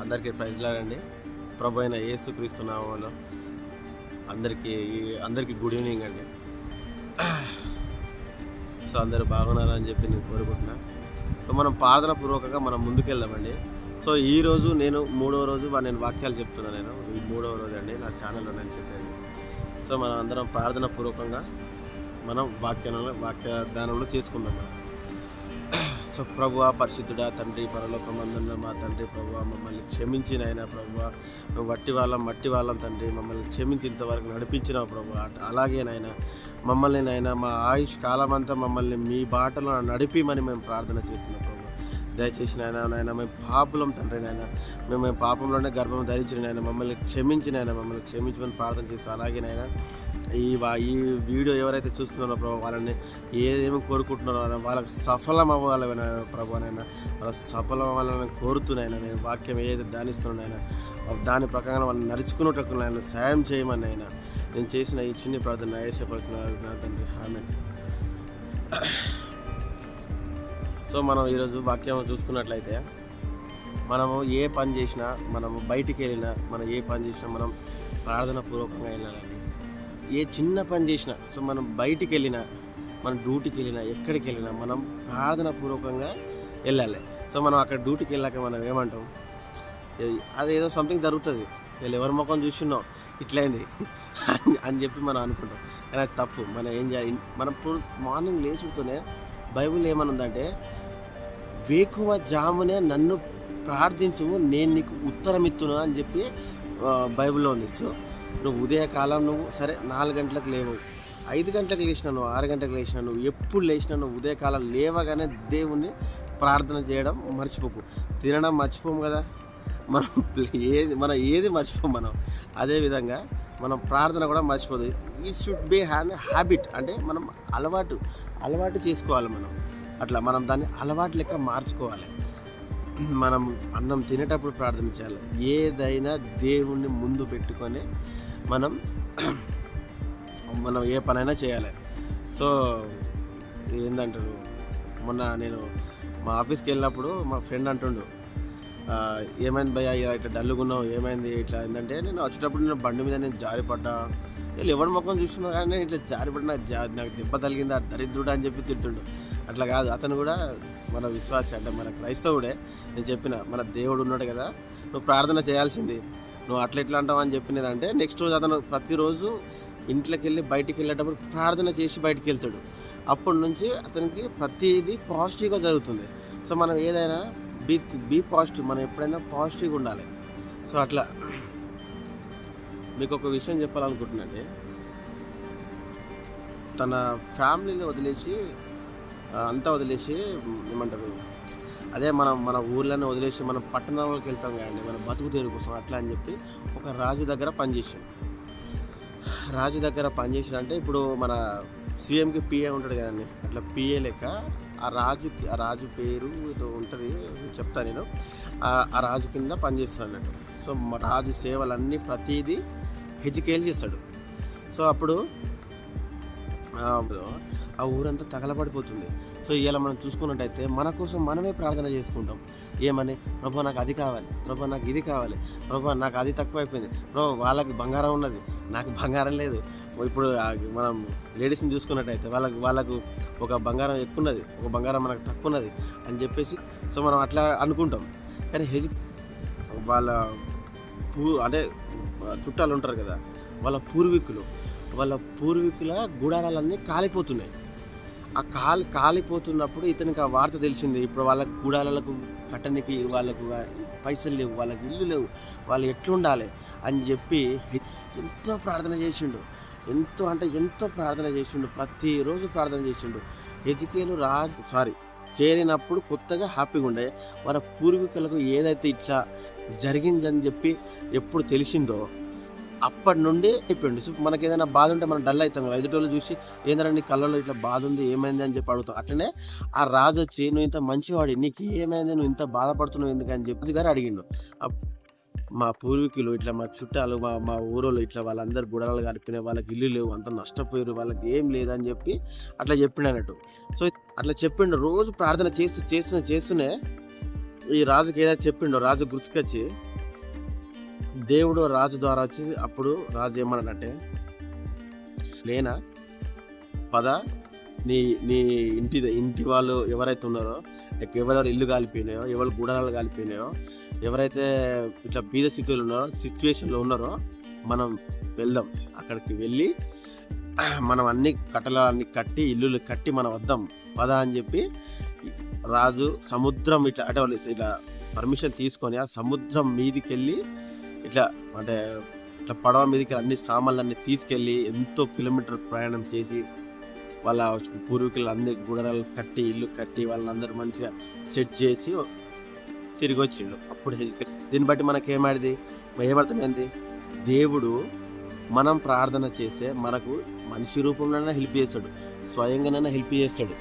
అందరికీ ప్రైజ్లాడండి ప్రభు అయిన యేసుక్రీస్తు నామంలో అందరికీ అందరికీ గుడ్ ఈవినింగ్ అండి. సో అందరూ బాగున్నారని చెప్పి నేను కోరుకుంటున్నా. సో మనం ప్రార్థన పూర్వకంగా మనం ముందుకెళ్దామండి. సో ఈ రోజు నేను మూడవ రోజు నేను వాక్యాలు చెప్తున్నాను నేను. ఈ మూడవ రోజు అండి నా ఛానల్లో నేను చెప్పేది. సో మనం అందరం ప్రార్థన పూర్వకంగా మనం వాక్యాలను వాక్య దానంలో చేసుకుందాం మనం. సో ప్రభువా పరిశుద్ధుడా తండ్రి పరలోకమందున్న మా తండ్రి ప్రభువా మమ్మల్ని క్షమించిన ఆయన ప్రభు మేము వట్టి వాళ్ళం మట్టి వాళ్ళం తండ్రి మమ్మల్ని క్షమించి ఇంతవరకు నడిపించినావు ప్రభు అలాగే నాయన మమ్మల్ని నాయన మా ఆయుష్ కాలమంతా మమ్మల్ని మీ బాటలో నడిపిమని మేము ప్రార్థన చేస్తున్నాం ప్రభు దయచేసి నాయన నాయన మేము పాపులం తండ్రి నాయన మేము మేము పాపంలోనే గర్భం ధరించిన నాయన మమ్మల్ని క్షమించిన ఆయన మమ్మల్ని క్షమించమని ప్రార్థన చేస్తాం అలాగే నాయన ఈ వా- ఈ వీడియో ఎవరైతే చూస్తున్నారో ప్రభు వాళ్ళని ఏదేమి కోరుకుంటున్నారో వాళ్ళకి సఫలం అవ్వాలని ప్రభు నాయన వాళ్ళ సఫలం అవ్వాలని కోరుతున్నాయినా నేను వాక్యం ఏదైతే ధ్యానిస్తున్నానైనా దాని ప్రకారం వాళ్ళు నడుచుకున్నట్టు నేను సాయం చేయమని అయినా నేను చేసిన ఈ చిన్ని ప్రార్థన ఆయేషపడుతున్నాను తండ్రి. ఆమె సో మనం ఈరోజు వాక్యం చూసుకున్నట్లయితే మనము ఏ పని చేసినా మనము బయటికి వెళ్ళినా మనం ఏ పని చేసినా మనం ప్రార్థన పూర్వకంగా వెళ్ళాలండి. ఏ చిన్న పని చేసినా సో మనం బయటికి వెళ్ళినా మనం డ్యూటీకి వెళ్ళినా ఎక్కడికి వెళ్ళినా మనం ప్రార్థన పూర్వకంగా వెళ్ళాలి. సో మనం అక్కడ డ్యూటీకి వెళ్ళాక మనం ఏమంటాం? అదేదో సంథింగ్ జరుగుతుంది. వీళ్ళు ఎవరి ముఖం చూస్తున్నాం ఇట్లయింది. అని చెప్పి మనం అనుకుంటాం. కానీ అది తప్పు. మనం ఏం చేయాలి? మనం మార్నింగ్ లేచుతూనే బైబిల్ ఏమనుందంటే వేకువ జామునే నన్ను ప్రార్థించు నేను నీకు ఉత్తరం ఇత్తును అని చెప్పి బైబిల్లో ఉంది. సో నువ్వు ఉదయకాలం నువ్వు సరే నాలుగు గంటలకు లేవు ఐదు గంటలకు లేచినా నువ్వు ఆరు గంటలకు లేచినా నువ్వు ఎప్పుడు లేచినా నువ్వు ఉదయకాలం లేవగానే దేవుణ్ణి ప్రార్థన చేయడం మర్చిపోకు. తినడం మర్చిపోము కదా. మనం ఏది మనం ఏది మర్చిపోం మనం. అదేవిధంగా మనం ప్రార్థన కూడా మర్చిపోదు. ఈ షుడ్ బి హ్యాన్ హ్యాబిట్ అంటే మనం అలవాటు అలవాటు చేసుకోవాలి మనం. అట్లా మనం దాన్ని అలవాటు లెక్క మార్చుకోవాలి. మనం అన్నం తినేటప్పుడు ప్రార్థన చేయాలి ఏదైనా దేవుణ్ణి ముందు పెట్టుకొని మనం మనం ఏ పనైనా చేయాలి. సో ఏందంటారు? మొన్న నేను మా ఆఫీస్కి వెళ్ళినప్పుడు మా ఫ్రెండ్ అంటుండు ఏమైంది భయ ఇట్లా డల్లుగున్నావు ఏమైంది? ఇట్లా ఏంటంటే నేను వచ్చేటప్పుడు నేను బండి మీద నేను జారిపడ్డా వీళ్ళు ఎవరి ముఖం చూస్తున్నా కానీ నేను ఇట్లా జారిపడిన జా నాకు దెబ్బ తగిలిందా? దరిద్రుడు? అని చెప్పి తింటుండు అట్లా కాదు. అతను కూడా మన విశ్వాసి అంటే మన క్రైస్తవుడే. నేను చెప్పిన మన దేవుడు ఉన్నాడు కదా నువ్వు ప్రార్థన చేయాల్సింది. నువ్వు అట్లా ఎట్లా అంటావు అని చెప్పినదంటే నెక్స్ట్ రోజు అతను ప్రతిరోజు ఇంట్లోకి వెళ్ళి బయటికి వెళ్ళేటప్పుడు ప్రార్థన చేసి బయటికి వెళ్తాడు అప్పటి నుంచి అతనికి ప్రతిదీ పాజిటివ్గా జరుగుతుంది. సో మనం ఏదైనా బీ బీ పాజిటివ్ మనం ఎప్పుడైనా పాజిటివ్గా ఉండాలి. సో అట్లా మీకు ఒక విషయం చెప్పాలనుకుంటున్నాండి తన ఫ్యామిలీని వదిలేసి అంతా వదిలేసి ఏమంటారు అదే మనం మన ఊర్లను వదిలేసి మనం పట్టణాలకు వెళ్తాం కదండి మన బతుకు తీరు కోసం అట్లా అని చెప్పి ఒక రాజు దగ్గర పనిచేసాం రాజు దగ్గర పనిచేసిన అంటే ఇప్పుడు మన సీఎంకి పిఏ ఉంటాడు కదండి అట్లా పిఏ లెక్క ఆ రాజుకి ఆ రాజు పేరు ఏదో ఉంటుంది చెప్తాను నేను. ఆ- రాజు కింద పనిచేస్తాడు అన్నట్టు. సో మా రాజు సేవలన్నీ ప్రతిదీ హెజ్కేల్ చేస్తాడు. సో అప్పుడు ఆ, ఊరంతా తగలబడిపోతుంది. సో ఇలా మనం చూసుకున్నట్టయితే మన కోసం మనమే ప్రార్థన చేసుకుంటాం. ఏమని? ప్రభా నాకు అది కావాలి. ప్రభా నాకు ఇది కావాలి. ప్రభా నాకు అది తక్కువైపోయింది. ప్రభా వాళ్ళకి బంగారం ఉన్నది. నాకు బంగారం లేదు. ఇప్పుడు మనం లేడీస్ని చూసుకున్నట్టయితే వాళ్ళకి వాళ్ళకు ఒక బంగారం ఎక్కువ ఉన్నది ఒక బంగారం మనకు తక్కువ ఉన్నది అని చెప్పేసి సో మనం అట్లా అనుకుంటాం. కానీ హెజ్ వాళ్ళ పూ అంటే చుట్టాలు ఉంటారు కదా వాళ్ళ పూర్వీకులు. వాళ్ళ పూర్వీకుల గుడారాలన్నీ కాలిపోతున్నాయి. ఆ కాలి కాలిపోతున్నప్పుడు ఇతనికి ఆ వార్త తెలిసింది. ఇప్పుడు వాళ్ళకి గుడారాలకు కట్టనికి వాళ్ళకు పైసలు లేవు వాళ్ళకి ఇల్లు లేవు వాళ్ళు ఎట్లుండాలి అని చెప్పి ఎంతో ప్రార్థన చేసిండు. ఎంతో అంటే ఎంతో ప్రార్థన చేసిండు. ప్రతిరోజు ప్రార్థన చేసిండు. ఎదికేలు రాజు సారీ చేరినప్పుడు కొత్తగా హ్యాపీగా ఉండే. వాళ్ళ పూర్వీకులకు ఏదైతే ఇట్లా జరిగిందని చెప్పి ఎప్పుడు తెలిసిందో అప్పటి నుండి అయిపోయింది. సో మనకి ఏదైనా బాధ ఉంటే మనం డల్ అవుతాం కదా. ఎదుటోళ్ళు చూసి ఏందంటే నీ కళ్ళలో ఇట్లా బాధ ఉంది ఏమైంది? అని చెప్పి అడుగుతాం. అట్లనే ఆ రాజు వచ్చి నువ్వు ఇంత మంచివాడి నీకు ఏమైంది? నువ్వు ఇంత బాధపడుతున్నావు ఎందుకు? అని చెప్పి గారు అడిగిండు. మా పూర్వీకులు ఇట్లా మా చుట్టాలు మా మా ఊరోళ్ళు ఇట్లా వాళ్ళందరూ గుడాలు గడిపినాయి వాళ్ళకి ఇల్లు లేవు అంత నష్టపోయారు వాళ్ళకి ఏం లేదని చెప్పి అట్లా చెప్పిండు అన్నట్టు. సో అట్లా చెప్పిండు. రోజు ప్రార్థన చేస్తూ చేస్తూనే చేస్తూనే ఈ రాజుకి ఏదైతే చెప్పిండో రాజు గుర్తుకొచ్చి దేవుడు రాజు ద్వారా వచ్చి అప్పుడు రాజు ఏమన్నాడంటే లేనా? పద నీ నీ ఇంటి ఇంటి వాళ్ళు ఎవరైతే ఉన్నారో ఎవరెవరు ఇల్లు కాలిపోయినాయో ఎవరు గుడారాలు కాలిపోయినాయో ఎవరైతే ఇట్లా బీద స్థితిలో ఉన్నారో సిచ్యువేషన్లో ఉన్నారో మనం వెళ్దాం. అక్కడికి వెళ్ళి మనం అన్ని కట్టలన్నీ కట్టి ఇల్లులు కట్టి మనం వద్దాం. పద అని చెప్పి రాజు సముద్రం ఇట్లా అంటే వాళ్ళు ఇట్లా పర్మిషన్ తీసుకొని ఆ సముద్రం మీదికి వెళ్ళి ఇట్లా అంటే ఇట్లా పడవ మీదకి అన్ని సామాన్లు తీసుకెళ్ళి ఎంతో కిలోమీటర్ ప్రయాణం చేసి వాళ్ళ పూర్వీకులు అందరి గుడరాలు కట్టి ఇల్లు కట్టి వాళ్ళందరూ మంచిగా సెట్ చేసి తిరిగి వచ్చిండు. అప్పుడు దీన్ని బట్టి మనకి ఏమాడిది ఏమర్థమైంది? దేవుడు మనం ప్రార్థన చేస్తే మనకు మనిషి రూపంలోనే హెల్ప్ చేస్తాడు. స్వయంగానైనా హెల్ప్ చేస్తాడు.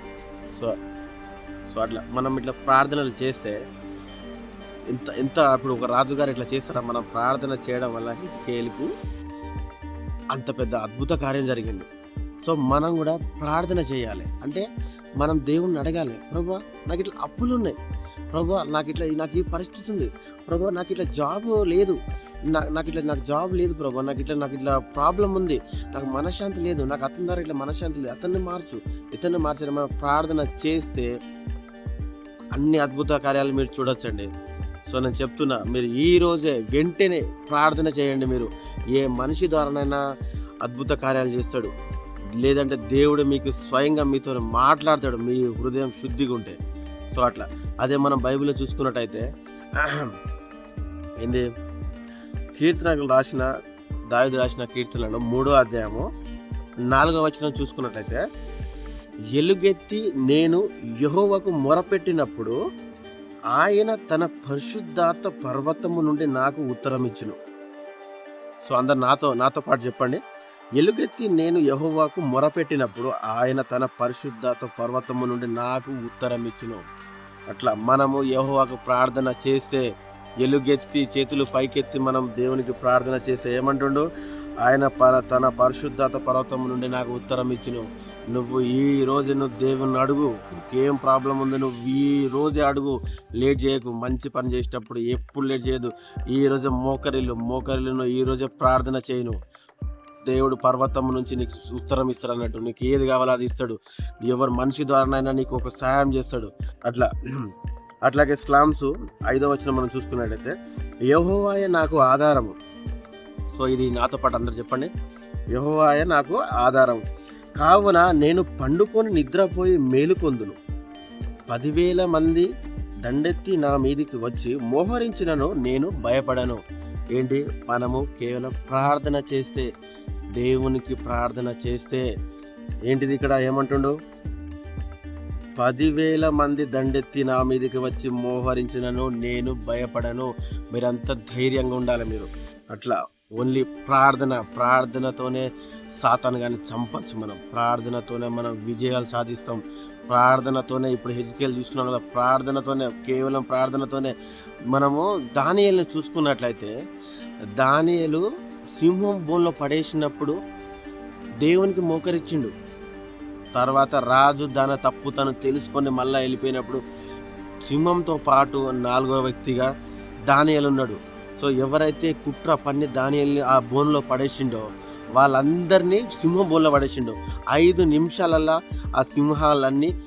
సో సో అట్లా మనం ఇట్లా ప్రార్థనలు చేస్తే ఎంత ఎంత ఇప్పుడు ఒక రాజుగారు ఇట్లా చేస్తారా? మనం ప్రార్థన చేయడం వల్ల హిజ్కేల్కు అంత పెద్ద అద్భుత కార్యం జరిగింది. సో మనం కూడా ప్రార్థన చేయాలి. అంటే మనం దేవుణ్ణి అడగాలి. ప్రభు నాకు ఇట్లా అప్పులు ఉన్నాయి. ప్రభు నాకు ఇట్లా నాకు ఈ పరిస్థితి ఉంది. ప్రభు నాకు ఇట్లా జాబ్ లేదు. నా నాకు ఇట్లా నాకు జాబ్ లేదు ప్రభు. నాకు ఇట్లా నాకు ఇట్లా ప్రాబ్లం ఉంది. నాకు మనశ్శాంతి లేదు. నాకు అతని ద్వారా ఇట్లా మనశ్శాంతి లేదు. అతన్ని మార్చు. ఇతన్ని మార్చడం మనం ప్రార్థన చేస్తే అన్ని అద్భుత కార్యాలు మీరు చూడొచ్చండి. సో నేను చెప్తున్నా మీరు ఈ రోజే వెంటనే ప్రార్థన చేయండి మీరు. ఏ మనిషి ద్వారానైనా అద్భుత కార్యాలు చేస్తాడు. లేదంటే దేవుడు మీకు స్వయంగా మీతో మాట్లాడతాడు మీ హృదయం శుద్ధిగా ఉంటే. సో అట్లా. అదే మనం బైబిల్లో చూసుకున్నట్టయితే ఏంది? కీర్తనలు రాసిన దావిది రాసిన కీర్తనలో మూడో అధ్యాయము నాలుగో వచనం చూసుకున్నట్టయితే ఎలుగెత్తి నేను యహోవకు మొరపెట్టినప్పుడు ఆయన తన పరిశుద్ధాత్మ పర్వతము నుండి నాకు ఉత్తరం ఇచ్చును సో అందరు నాతో నాతో పాటు చెప్పండి. ఎలుగెత్తి నేను యహోవాకు మొరపెట్టినప్పుడు ఆయన తన పరిశుద్ధాత్మ పర్వతము నుండి నాకు ఉత్తరం ఇచ్చును అట్లా మనము యహోవాకు ప్రార్థన చేస్తే ఎలుగెత్తి చేతులు పైకెత్తి మనం దేవునికి ప్రార్థన చేస్తే ఏమంటుండు? ఆయన పర తన పరిశుద్ధత పర్వతం నుండి నాకు ఉత్తరం ఇచ్చును నువ్వు ఈ రోజు నువ్వు దేవుని అడుగు. నీకేం ప్రాబ్లం ఉంది నువ్వు ఈ రోజే అడుగు. లేట్ చేయకు మంచి పని చేసేటప్పుడు ఎప్పుడు లేట్ చేయదు. ఈ రోజే మోకరిల్లు మోకరిల్లు ఈ రోజే ప్రార్థన చేయను. దేవుడు పర్వతం నుంచి నీకు ఉత్తరం ఇస్తాడు అన్నట్టు. నీకు ఏది కావాలో అది ఇస్తాడు. ఎవరు మనిషి ద్వారానైనా నీకు ఒక సహాయం చేస్తాడు. అట్లా అట్లాగే స్లామ్స్ ఐదో వచ్చిన మనం చూసుకున్నట్టయితే యహోవాయ నాకు ఆధారము. సో ఇది నాతో పాటు అందరు చెప్పండి. యహోవాయ నాకు ఆధారం కావున నేను పండుకొని నిద్రపోయి మేలుకొందును పదివేల మంది దండెత్తి నా మీదికి వచ్చి మోహరించినను నేను భయపడను. ఏంటి? మనము కేవలం ప్రార్థన చేస్తే దేవునికి ప్రార్థన చేస్తే ఏంటిది ఇక్కడ ఏమంటుండు? పదివేల మంది దండెత్తి నా మీదకి వచ్చి మోహరించినను నేను భయపడను. మీరంతా ధైర్యంగా ఉండాలి మీరు. అట్లా ఓన్లీ ప్రార్థన ప్రార్థనతోనే సాతాను కానీ చంపచ్చు మనం. ప్రార్థనతోనే మనం విజయాలు సాధిస్తాం. ప్రార్థనతోనే ఇప్పుడు హెజ్కేల్ చూసుకున్నాం కదా ప్రార్థనతోనే కేవలం ప్రార్థనతోనే మనము దానియల్ని చూసుకున్నట్లయితే దానియలు సింహం బోన్లో పడేసినప్పుడు దేవునికి మోకరిచ్చిండు. తర్వాత రాజు దాని తప్పు తను తెలుసుకొని మళ్ళీ వెళ్ళిపోయినప్పుడు సింహంతో పాటు నాలుగో వ్యక్తిగా దానియలు ఉన్నాడు సో ఎవరైతే కుట్ర పన్ని దానియల్ని ఆ బోన్లో పడేసిండో వాళ్ళందరినీ సింహం బోన్లో పడేసిండో. ఐదు నిమిషాలల్లా ఆ సింహాలన్నీ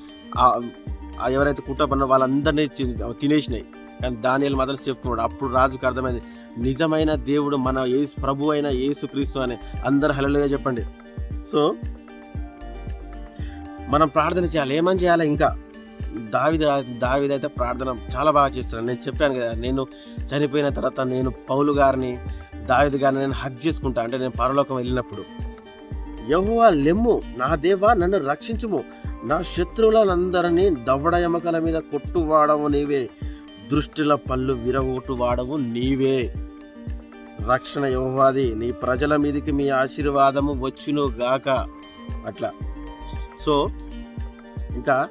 ఎవరైతే కుట్ర పన్న వాళ్ళందరినీ తినేసినాయి. కానీ దానియాలు మాత్రం చెప్తున్నాడు అప్పుడు రాజుకు అర్థమైంది నిజమైన దేవుడు మన యేసు ప్రభు అయిన యేసు క్రీస్తు అని అందరు హలలుగా చెప్పండి. సో మనం ప్రార్థన చేయాలి. ఏమని చేయాలి ఇంకా? దావిద దావిదైతే ప్రార్థన చాలా బాగా చేస్తున్నాను నేను చెప్పాను కదా నేను చనిపోయిన తర్వాత నేను పౌలు గారిని దావిద గారిని నేను హక్ చేసుకుంటా. అంటే నేను పరలోకం వెళ్ళినప్పుడు. యహోవా లెమ్ము నా దేవా నన్ను రక్షించుము. నా శత్రువులందరినీ దవడ ఎమకల మీద కొట్టువాడవు నీవే. దృష్టిల పళ్ళు విరగొట్టు వాడవు నీవే. రక్షణ యహోవాది నీ ప్రజల మీదకి మీ ఆశీర్వాదము వచ్చును గాక. అట్లా. సో ఇంకా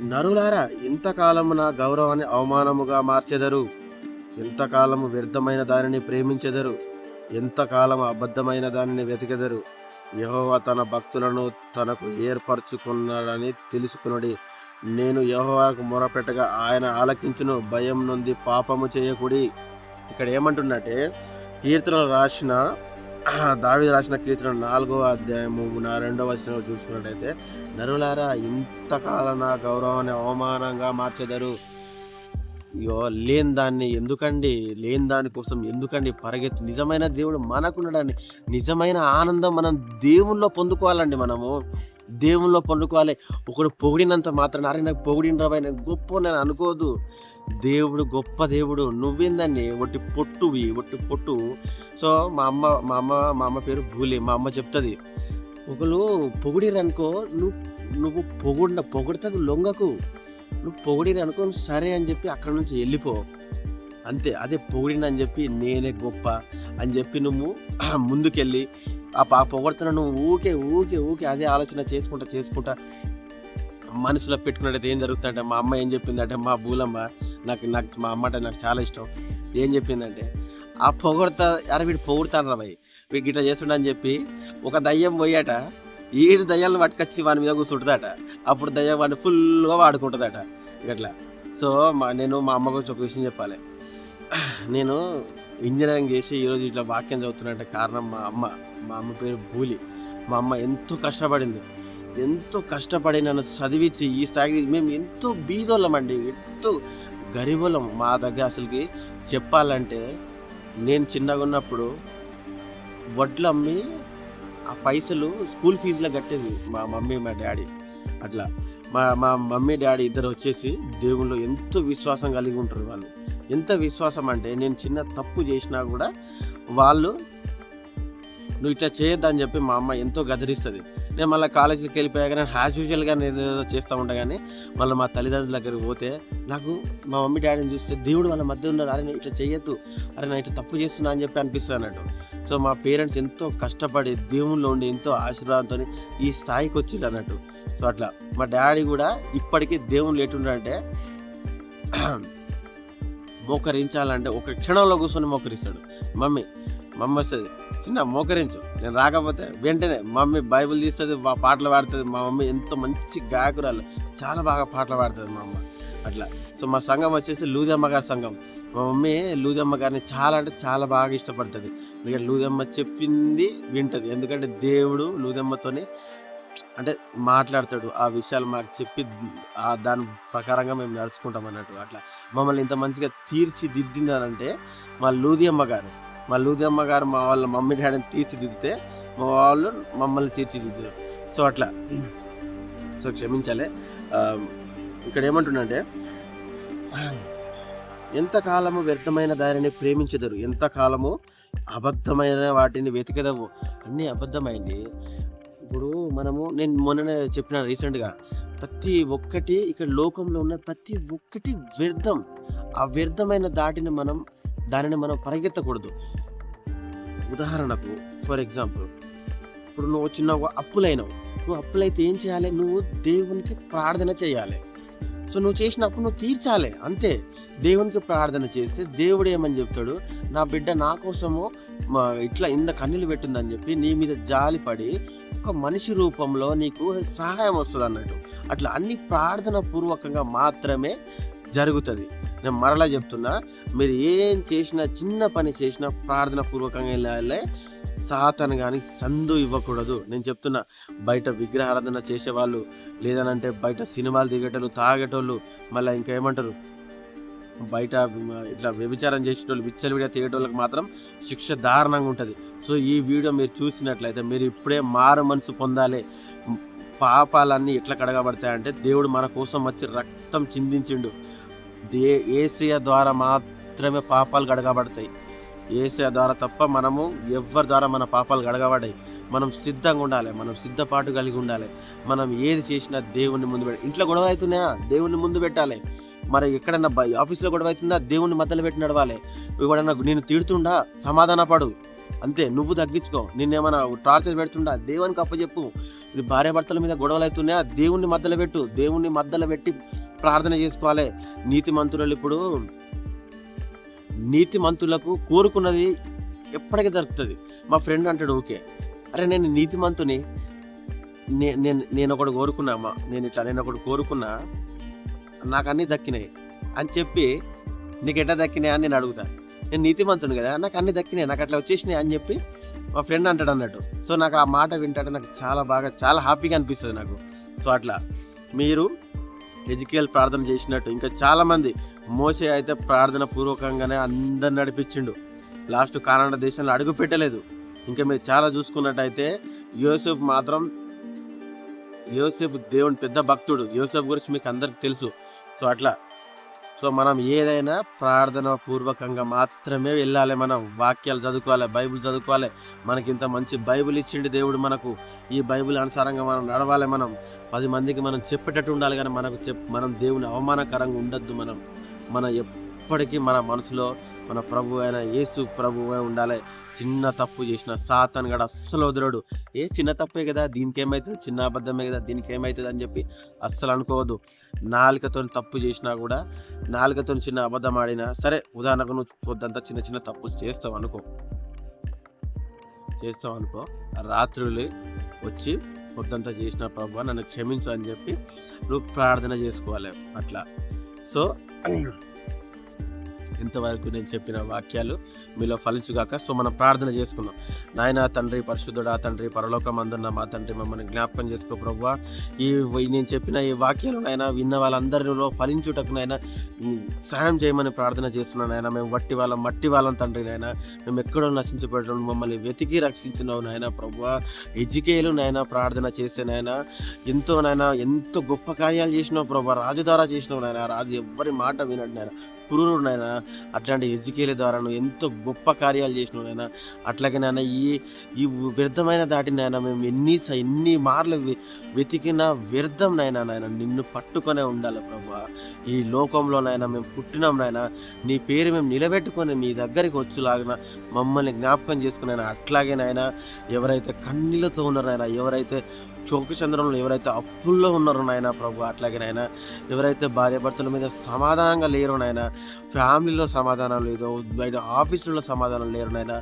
నరులారా ఇంతకాలము నా గౌరవాన్ని అవమానముగా మార్చెదరు. ఎంతకాలము వ్యర్థమైన దానిని ప్రేమించెదరు. ఎంతకాలము అబద్ధమైన దానిని వెతికెదరు. యహోవా తన భక్తులను తనకు ఏర్పరచుకున్నాడని తెలుసుకున్నది నేను యహోవాకు మొరపెట్టగా ఆయన ఆలకించును భయం నుండి పాపము చేయకుడి. ఇక్కడ ఏమంటున్నట్టే కీర్తనలు రాసిన దావి రాసిన కీర్తన నాలుగో అధ్యాయము నా రెండవ వచనం చూసుకున్నట్టయితే నరులారా ఇంతకాలం నా గౌరవాన్ని అవమానంగా మార్చెదరు. అయ్యో లేని దాన్ని ఎందుకండి? లేని దానికోసం ఎందుకండి పరిగెత్తు? నిజమైన దేవుడు మనకున్నాడని నిజమైన ఆనందం మనం దేవుల్లో పొందుకోవాలండి మనము. దేవుల్లో పొందుకోవాలి. ఒకడు పొగిడినంత మాత్రం అరే నాకు పొగిడిన నేను గొప్ప నేను అనుకోదు దేవుడు గొప్ప దేవుడు నువ్వేందాన్ని ఒట్టి పొట్టువి ఒట్టి పొట్టు. సో మా అమ్మ మా అమ్మ మా అమ్మ పేరు భూలి మా అమ్మ చెప్తుంది. ఒకరు పొగిడిరనుకో నువ్వు నువ్వు పొగుడిన పొగడతకు లొంగకు. నువ్వు పొగిడిరు అనుకో సరే అని చెప్పి అక్కడ నుంచి వెళ్ళిపో. అంతే అదే పొగిడిన అని చెప్పి నేనే గొప్ప అని చెప్పి నువ్వు ముందుకెళ్ళి ఆ పా పొగడుతున్న నువ్వు ఊకే ఊకే ఊకే అదే ఆలోచన చేసుకుంటా చేసుకుంటా మనసులో పెట్టుకున్నట్టయితే ఏం జరుగుతుందంటే మా అమ్మ ఏం చెప్పిందంటే మా బూలమ్మ నాకు నాకు మా అమ్మ అంటే నాకు చాలా ఇష్టం. ఏం చెప్పిందంటే ఆ పొగడతా అరే వీడు పొగుడుతాను భయ్ వీడు గిట్లా చేస్తుండని చెప్పి ఒక దయ్యం పోయాట. ఏడు దయ్యాలను పట్టుకొచ్చి వాని మీద కూర్చుంటుందట. అప్పుడు దయ్యం వాడిని ఫుల్గా వాడుకుంటుందట. ఇట్లా. సో మా నేను మా అమ్మ గురించి ఒక విషయం చెప్పాలి. నేను ఇంజనీరింగ్ చేసి ఈరోజు ఇట్లా వాక్యం చదువుతున్నట్టే కారణం మా అమ్మ. మా అమ్మ పేరు భూలి మా అమ్మ ఎంతో కష్టపడింది. ఎంతో కష్టపడి నన్ను చదివించి ఈ స్థాయికి మేము ఎంతో బీదోళ్ళమండి. ఎంతో గరీబులం మా దగ్గర అసలుకి చెప్పాలంటే నేను చిన్నగా ఉన్నప్పుడు వడ్లు అమ్మి ఆ పైసలు స్కూల్ ఫీజులో కట్టేది మా మమ్మీ మా డాడీ అట్లా. మా మా మమ్మీ డాడీ ఇద్దరు వచ్చేసి దేవుళ్ళు ఎంతో విశ్వాసం కలిగి ఉంటారు వాళ్ళు. ఎంత విశ్వాసం అంటే నేను చిన్న తప్పు చేసినా కూడా వాళ్ళు నువ్వు ఇట్లా చేయొద్దని చెప్పి మా అమ్మ ఎంతో గదిరిస్తుంది. నేను మళ్ళీ కాలేజీకి వెళ్ళిపోయాక నేను యాజ్ యూజువల్గా నేను ఏదో చేస్తూ ఉంటా కానీ మళ్ళీ మా తల్లిదండ్రుల దగ్గరికి పోతే నాకు మా మమ్మీ డాడీని చూస్తే దేవుడు వాళ్ళ మధ్య ఉన్నారు అరే నేను ఇట్లా చేయొద్దు అరే నేను ఇట్లా తప్పు చేస్తున్నా అని చెప్పి అనిపిస్తుంది అన్నట్టు. సో మా పేరెంట్స్ ఎంతో కష్టపడి దేవుళ్ళు ఉండి ఎంతో ఆశీర్వాదంతో ఈ స్థాయికి వచ్చింది అన్నట్టు. సో అట్లా. మా డాడీ కూడా ఇప్పటికీ దేవుళ్ళు ఎటుండంటే మోకరించాలంటే ఒక క్షణంలో కూర్చొని మోకరిస్తాడు. మమ్మీ మమ్మీ వస్తుంది. చిన్న మోకరించు. నేను రాకపోతే వెంటనే మమ్మీ బైబిల్ తీస్తుంది మా పాటలు పాడుతుంది. మా మమ్మీ ఎంతో మంచి గాయకురాలు. చాలా బాగా పాటలు పాడుతుంది మా అమ్మ. అట్లా. సో మా సంఘం వచ్చేసి లూజమ్మ గారి సంఘం. మా మమ్మీ లూజమ్మ గారిని చాలా అంటే చాలా బాగా ఇష్టపడుతుంది. ఎందుకంటే లూజమ్మ చెప్పింది వింటుంది. ఎందుకంటే దేవుడు లూజమ్మతోనే అంటే మాట్లాడతాడు. ఆ విషయాలు మాకు చెప్పి ఆ దాని ప్రకారంగా మేము నడుచుకుంటాం అన్నట్టు. అట్లా. మమ్మల్ని ఇంత మంచిగా తీర్చిదిద్దిందనంటే మా లూదియమ్మ గారు. మా లూదియమ్మ గారు మా వాళ్ళ మమ్మీ డాడీని తీర్చిదిద్దితే మా వాళ్ళు మమ్మల్ని తీర్చిదిద్దారు. సో అట్లా. సో క్షమించాలి. ఇక్కడ ఏమంటుండంటే ఎంతకాలము వ్యర్థమైన దారిని ప్రేమించదరు? ఎంతకాలము అబద్ధమైన వాటిని వెతికదవు? అన్నీ అబద్ధమైంది. ఇప్పుడు మనము నేను మొన్ననే చెప్పిన రీసెంట్గా ప్రతి ఒక్కటి ఇక్కడ లోకంలో ఉన్న ప్రతి ఒక్కటి వ్యర్థం. ఆ వ్యర్థమైన దాటిని మనం దానిని మనం పరిగెత్తకూడదు. ఉదాహరణకు ఫర్ ఎగ్జాంపుల్ ఇప్పుడు నువ్వు చిన్న ఒక అప్పులైనవు. నువ్వు అప్పులైతే ఏం చేయాలి? నువ్వు దేవునికి ప్రార్థన చేయాలి. సో నువ్వు చేసినప్పుడు నువ్వు తీర్చాలి. అంతే. దేవునికి ప్రార్థన చేస్తే దేవుడు ఏమని చెప్తాడు? నా బిడ్డ నా కోసము మా ఇట్లా ఇంత కన్నీళ్ళు పెట్టిందని చెప్పి నీ మీద జాలిపడి ఒక మనిషి రూపంలో నీకు సహాయం వస్తుంది అన్నట్టు అట్లా అన్ని ప్రార్థన పూర్వకంగా మాత్రమే జరుగుతుంది. నేను మరలా చెప్తున్నా మీరు ఏం చేసినా చిన్న పని చేసినా ప్రార్థన పూర్వకంగా వెళ్ళాలి. సాతను కానీ సందు ఇవ్వకూడదు. నేను చెప్తున్నా బయట విగ్రహారాధన చేసేవాళ్ళు లేదనంటే బయట సినిమాలు దిగేటోళ్ళు తాగేటోళ్ళు మళ్ళీ ఇంకా ఏమంటారు? బయట ఇట్లా వ్యభిచారం చేసేటోళ్ళు విచ్చలు విడిగా తిరిగేటోళ్ళకి మాత్రం శిక్ష దారుణంగా ఉంటుంది. సో ఈ వీడియో మీరు చూసినట్లయితే మీరు ఇప్పుడే మారు మనసు పొందాలి. పాపాలన్నీ ఎట్లా కడగబడతాయంటే దేవుడు మన కోసం వచ్చి రక్తం చిందించిండు. దే ఏసియా ద్వారా మాత్రమే పాపాలు గడగబడతాయి. ఏసియా ద్వారా తప్ప మనము ఎవరి ద్వారా మన పాపాలు గడగబడాయి మనం సిద్ధంగా ఉండాలి మనం సిద్ధపాటు కలిగి ఉండాలి. మనం ఏది చేసినా దేవుని ముందు పెట్టి ఇంట్లో గొడవ అవుతున్నాయా దేవుని ముందు పెట్టాలి. మరి ఎక్కడైనా ఆఫీస్లో గొడవ అవుతుందా దేవుని మధ్యలో పెట్టి నడవాలి. ఎవడన్నా నేను తిడుతుండా? సమాధాన పడు అంతే నువ్వు తగ్గించుకో. నిన్నేమైనా టార్చర్ పెడుతుండా? దేవునికి అప్పచెప్పు ఇది భార్య భర్తల మీద గొడవలు అవుతున్నాయా? దేవుణ్ణి మధ్యలో పెట్టు. దేవుణ్ణి మధ్యలో పెట్టి ప్రార్థన చేసుకోవాలి. నీతి మంత్రులు ఇప్పుడు నీతి మంత్రులకు కోరుకున్నది ఎప్పటికీ దొరుకుతుంది. మా ఫ్రెండ్ అంటాడు ఓకే. అరే నేను నీతి మంతుని నేను నేను ఒకటి కోరుకున్నా అమ్మా నేను ఇట్లా నేను ఒకటి కోరుకున్నా నాకు అన్నీ దక్కినాయి. అని చెప్పి నీకు ఎట్లా దక్కినాయి? అని నేను అడుగుతా. నేను నీతిమంతుడు కదా నాకు అన్ని దక్కినాయి నాకు అట్లా వచ్చేసినాయి అని చెప్పి మా ఫ్రెండ్ అంటాడు అన్నట్టు. సో నాకు ఆ మాట వింటాడు నాకు చాలా బాగా చాలా హ్యాపీగా అనిపిస్తుంది నాకు. సో అట్లా మీరు ఎజుకేల్ ప్రార్థన చేసినట్టు ఇంకా చాలామంది మోసే అయితే ప్రార్థన పూర్వకంగానే అందరిని నడిపించిండు. లాస్ట్ కానాడ దేశంలో అడుగు పెట్టలేదు. ఇంకా మీరు చాలా చూసుకున్నట్టయితే యోసేఫ్ మాత్రం యోసేఫ్ దేవుని పెద్ద భక్తుడు. యోసేఫ్ గురించి మీకు అందరికి తెలుసు. సో అట్లా సో మనం ఏదైనా ప్రార్థన పూర్వకంగా మాత్రమే వెళ్ళాలి మనం వాక్యాలు చదువుకోవాలి బైబిల్ చదువుకోవాలి. మనకి ఇంత మంచి బైబిల్ ఇచ్చిండి దేవుడు మనకు. ఈ బైబిల్ అనుసారంగా మనం నడవాలి మనం పది మందికి మనం చెప్పేటట్టు ఉండాలి కానీ మనకు చెప్ మనం దేవుని అవమానకరంగా ఉండొద్దు మనం. మన ఎప్పటికీ మన మనసులో మన ప్రభు అయిన యేసు ప్రభువే ఉండాలి. చిన్న తప్పు చేసిన సాతన్ గడ అస్సలు వదలడు. ఏ చిన్న తప్పే కదా దీనికి ఏమవుతుంది చిన్న అబద్ధమే కదా దీనికి ఏమవుతుంది అని చెప్పి అస్సలు అనుకోవద్దు. నాలుకతో తప్పు చేసినా కూడా నాలుకతో చిన్న అబద్ధం ఆడినా సరే ఉదాహరణకు నువ్వు పొద్దంతా చిన్న చిన్న తప్పులు చేస్తావు అనుకో. చేస్తావు అనుకో. రాత్రులు వచ్చి పొద్దంతా చేసిన ప్రభు నన్ను క్షమించు అని చెప్పి నువ్వు ప్రార్థన చేసుకోవాలి అట్లా. సో ఇంతవరకు నేను చెప్పిన వాక్యాలు మీలో ఫలించుగాక సో మనం ప్రార్థన చేసుకున్నాం నాయన తండ్రి పరిశుద్ధుడా తండ్రి పరలోకమందున్న మా తండ్రి మమ్మల్ని జ్ఞాపకం చేసుకో ప్రభు ఈ నేను చెప్పిన ఈ వాక్యాలు నాయన విన్న వాళ్ళందరిలో ఫలించుటకు నాయన సహాయం చేయమని ప్రార్థన చేస్తున్నాను నాయన. మేము వట్టి వాళ్ళం మట్టి వాళ్ళం తండ్రి నాయన. మేము ఎక్కడో నశించబడడం మమ్మల్ని వెతికి రక్షించినావు నాయన ప్రభు ఎజ్జికేలు నాయన ప్రార్థన చేసే నాయన ఎంతో నాయన ఎంతో గొప్ప కార్యాలు చేసినావు ప్రభు రాజు ద్వారా చేసినావు నాయన. రాజు ఎవ్వరి మాట వినడు నాయన. కురుడు నాయన. అట్లాంటి ఎజుకేల ద్వారా నువ్వు ఎంతో గొప్ప కార్యాలు చేసినావు నాయన. అట్లాగే నాయన ఈ ఈ వ్యర్థమైన దాటి నాయన మేము ఎన్ని ఎన్ని మార్లు వెతికిన వ్యర్థం నాయన నాయన. నిన్ను పట్టుకొనే ఉండాలి ప్రభు. ఈ లోకంలో నాయన మేము పుట్టినాం నాయన. నీ పేరు మేము నిలబెట్టుకొని మీ దగ్గరికి వచ్చేలాగిన మమ్మల్ని జ్ఞాపకం చేసుకున్నాయన అట్లాగే నాయన ఎవరైతే కన్నీళ్ళతో ఉన్నారో ఎవరైతే ఎవరైతే చంద్రంలో ఎవరైతే అప్పుల్లో ఉన్నారో నాయన ప్రభు అట్లాగే నాయన ఎవరైతే భార్యాభర్తల మీద సమాధానంగా లేరో నాయన ఫ్యామిలీలో సమాధానం లేదు బయట ఆఫీసులో సమాధానం లేరు నాయన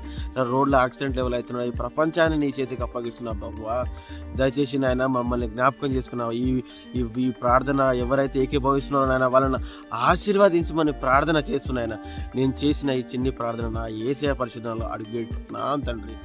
రోడ్లో యాక్సిడెంట్ లెవెల్ అవుతున్నాయి ఈ ప్రపంచాన్ని నీ చేతికి అప్పగిస్తున్నా ప్రభు. దయచేసి నాయన మమ్మల్ని జ్ఞాపకం చేసుకున్నావు. ఈ ఈ ప్రార్థన ఎవరైతే ఏకీభవిస్తున్నారో నాయన వాళ్ళని ఆశీర్వాదించమని ప్రార్థన చేస్తున్నాయన నేను చేసిన ఈ చిన్ని ప్రార్థన నా ఏసే పరిశుద్ధంలో అడిగి నా తండ్రి.